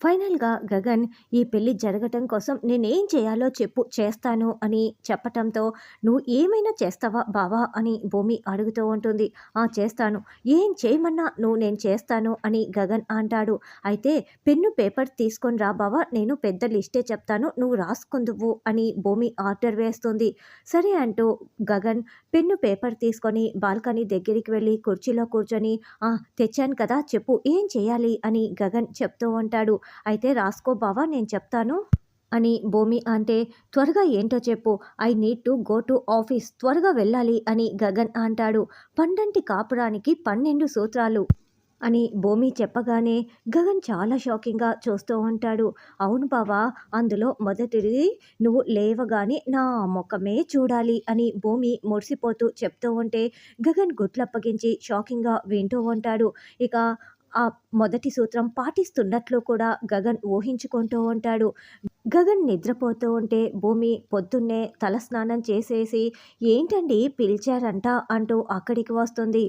ఫైనల్‌గా గగన్ ఈ పెళ్ళి జరగటం కోసం నేనేం చేయాలో చెప్పు చేస్తాను అని చెప్పటంతో "నువ్వు ఏమైనా చేస్తావా బావా" అని భూమి అడుగుతూ ఉంటుంది. "ఆ! చేస్తాను. ఏం చేయమన్నా నువ్వు నేను చేస్తాను" అని గగన్ అంటాడు. "అయితే పెన్ను, పేపర్ తీసుకొని రా బావా నేను పెద్ద లిస్టే చెప్తాను నువ్వు రాసుకుందువు" అని భూమి ఆర్డర్ వేస్తుంది. సరే అంటూ గగన్ పెన్ను, పేపర్ తీసుకొని బాల్కనీ దగ్గరికి వెళ్ళి కుర్చీలో కూర్చొని తెచ్చాను కదా చెప్పు ఏం చేయాలి" అని గగన్ చెప్తూ ఉంటాడు. "అయితే రాసుకో బావా నేను చెప్తాను" అని భూమి అంటే "త్వరగా ఏంటో చెప్పు. I need to go to office త్వరగా వెళ్ళాలి" అని గగన్ అంటాడు. "పండంటి కాపురానికి పన్నెండు సూత్రాలు" అని భూమి చెప్పగానే గగన్ చాలా షాకింగ్‌గా చూస్తూ ఉంటాడు. "అవును బావా అందులో మొదటిది నువ్వు లేవగానే నా ముఖమే చూడాలి" అని భూమి మురిసిపోతూ చెప్తూ ఉంటే గగన్ గుట్లప్పగించి షాకింగ్‌గా వింటూ ఉంటాడు. ఇక ఆ మొదటి సూత్రం పాటిస్తున్నట్లు కూడా గగన్ ఊహించుకుంటూ ఉంటాడు. గగన్ నిద్రపోతూ ఉంటే భూమి పొద్దున్నే తలస్నానం చేసేసి ఏంటండి పిలిచారంట" అంటూ అక్కడికి వస్తుంది.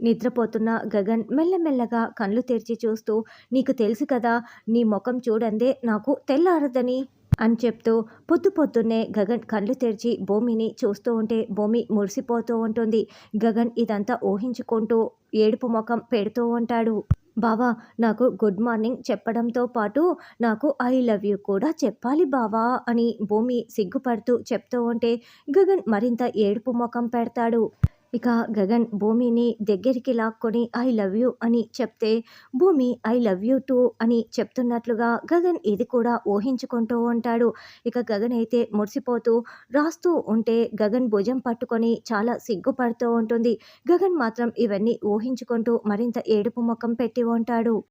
నిద్రపోతున్న గగన్ మెల్లమెల్లగా కళ్ళు తెరిచి చూస్తూ "నీకు తెలుసు కదా నీ ముఖం చూడందే నాకు తెల్లారదని" అని చెప్తూ పొద్దు పొద్దున్నే గగన్ కళ్ళు తెరిచి భూమిని చూస్తూ ఉంటే భూమి మురిసిపోతూ ఉంటుంది. గగన్ ఇదంతా ఊహించుకుంటూ ఏడుపు మొఖం పెడుతూ ఉంటాడు. "బావా నాకు గుడ్ మార్నింగ్ చెప్పడంతో పాటు నాకు ఐ లవ్ యూ కూడా చెప్పాలి బావా" అని భూమి సిగ్గుపడుతూ చెప్తూ ఉంటే గగన్ మరింత ఏడుపు మొఖం పెడతాడు. ఇక గగన్ భూమిని దగ్గరికి లాక్కొని "ఐ లవ్ యూ" అని చెప్తే భూమి "ఐ లవ్ యూ టూ" అని చెప్తున్నట్లుగా గగన్ ఇది కూడా ఊహించుకుంటూ ఉంటాడు. ఇక గగన్ అయితే మురిసిపోతూ రాస్తూ ఉంటే గగన్ భుజం పట్టుకొని చాలా సిగ్గుపడుతూ ఉంటుంది. గగన్ మాత్రం ఇవన్నీ ఊహించుకుంటూ మరింత ఏడుపు ముఖం పెట్టి ఉంటాడు.